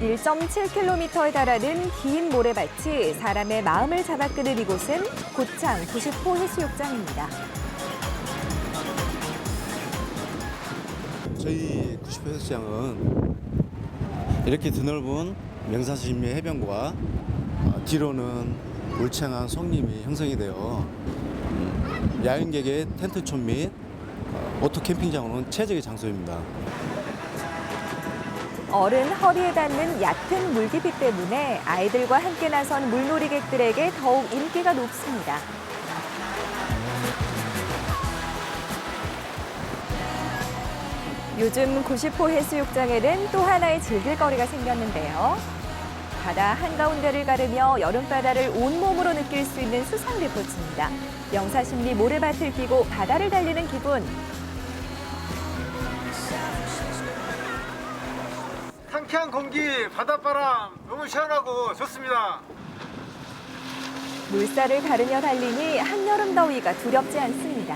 1.7km에 달하는 긴 모래밭이 사람의 마음을 잡아 끄는 이곳은 고창 90호 해수욕장입니다. 저희 90회 해수장은 이렇게 드넓은 명사시미 해변과 어, 뒤로는 울창한 송림이 형성이 되어 음, 야영객의 텐트촌 및 어, 오토 캠핑장으로는 최적의 장소입니다. 어른 허리에 닿는 얕은 물깊이 때문에 아이들과 함께 나선 물놀이객들에게 더욱 인기가 높습니다. 요즘 90호 해수욕장에는 또 하나의 즐길거리가 생겼는데요. 바다 한가운데를 가르며 여름바다를 온몸으로 느낄 수 있는 수상 리포츠입니다. 명사심리 모래밭을 끼고 바다를 달리는 기분. 상쾌한 공기, 바닷바람 너무 시원하고 좋습니다. 물살을 가르며 달리니 한여름 더위가 두렵지 않습니다.